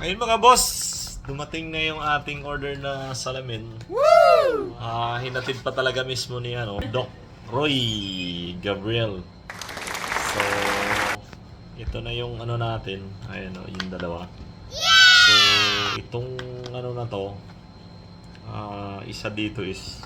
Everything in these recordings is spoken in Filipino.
Ayun mga boss, dumating na yung ating order na salamin. Woo! Ah, hinatid pa talaga mismo ni ano, Doc Roy Gabriel. So, ito na yung ano natin. Ayan o, yung dalawa. So, itong ano na to, ah, isa dito is,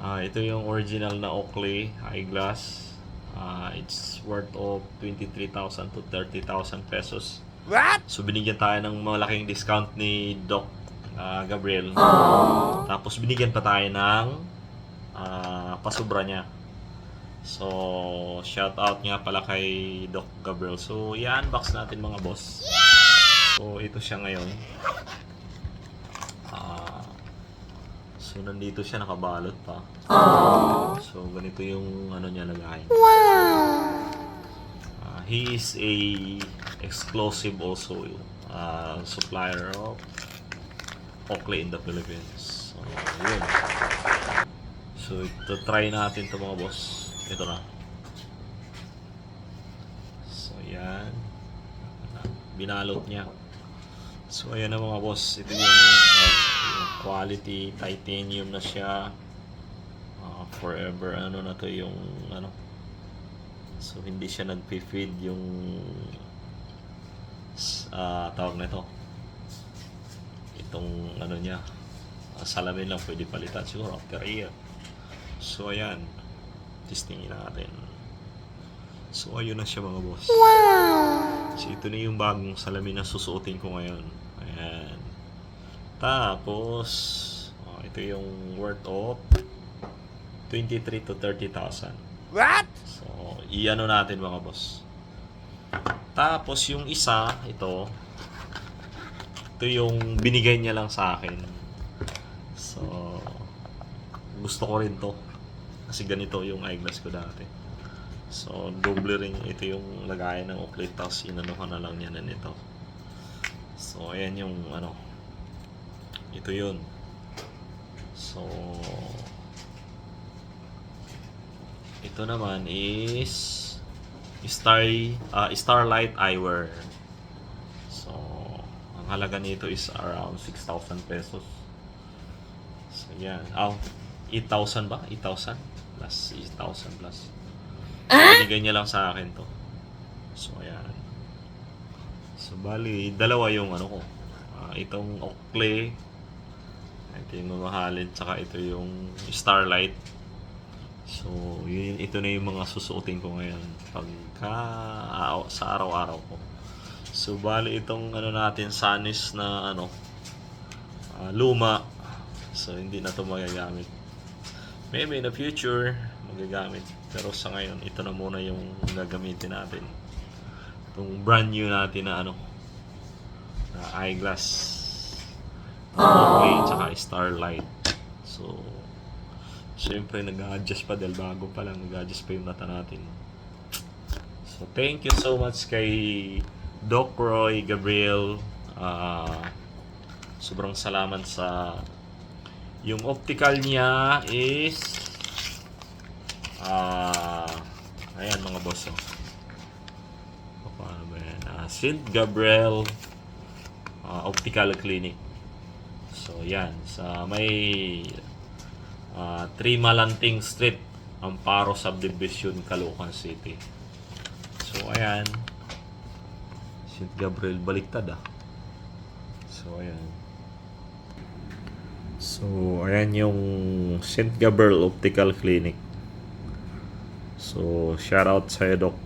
ah, ito yung original na Oakley eyeglass. Ah, it's worth of 23,000 to 30,000 pesos. What? So binigyan tayo ng malaking discount ni Doc ah, Gabriel. Tapos binigyan pa tayo ng ah, pasubra niya. So, shout out nga pala kay Doc Gabriel. So, i-unbox natin mga boss. So, ito siya ngayon. Ah, so, nandito siya nakabalot pa. So, ganito yung ano niya lagay. Uh, he is a exclusive also uh, supplier of Oakley in the Philippines. So, yun. So, ito try natin to mga boss. Ito na. So, yan. Binalot niya. So, ayan na mga boss. Ito yung, uh, yung quality titanium na siya. Uh, forever ano na to yung ano So hindi siya nagpi-feed yung ah tawag na ito. Itong ano niya. ah, salamin lang pwede palitan siguro after a year. So ayan. Testingin natin. So ayun na siya mga boss. So ito na yung bagong salamin na susuotin ko ngayon. Ayan. Tapos ah, ito yung worth of 23 to 30,000. What? So, iano natin mga boss. Tapos yung isa, ito, ito yung binigay niya lang sa akin. So, gusto ko rin to. Kasi ganito yung eyeglass ko dati. So, double ring. Ito yung lagayan ng Oakley. Tapos, inano ko na lang niya na nito. So, ayan yung ano. Ito yun. So, ito naman is Star ah, Starlight Eyewear. So, ang halaga nito is around 6,000 pesos. So, yan. Oh, 8,000 ba? 8,000? Plus 8,000 plus. Binigay niya lang sa akin to. So, ayan. So, bali, dalawa yung ano ko. Ah, itong Oakley. Ito yung mamahalin. Tsaka ito yung Starlight. So, yun, ito na yung mga susuotin ko ngayon pagka ah, sa araw-araw ko. So, bali itong ano natin, Sanis na ano, ah, luma. So, hindi na to magagamit. Maybe in the future, magagamit. Pero sa ngayon, ito na muna yung gagamitin natin. Itong brand new natin na ano, na eyeglass. Okay, tsaka Starlight. So, Siyempre, nag-adjust pa dahil bago pa lang, nag-adjust pa yung mata natin. So, thank you so much kay Doc Roy Gabriel. Ah, sobrang salamat sa yung optical niya is ah ayan mga boss oh. Paano ba yan? Ah, St. Gabriel ah, Optical Clinic. So, yan. Sa may Ah, 3 Malanting Street, Amparo Subdivision, Caloocan City. So, ayan. St. Gabriel, baliktad ah. So, ayan. So, ayan yung St. Gabriel Optical Clinic. So, shout out sa Doc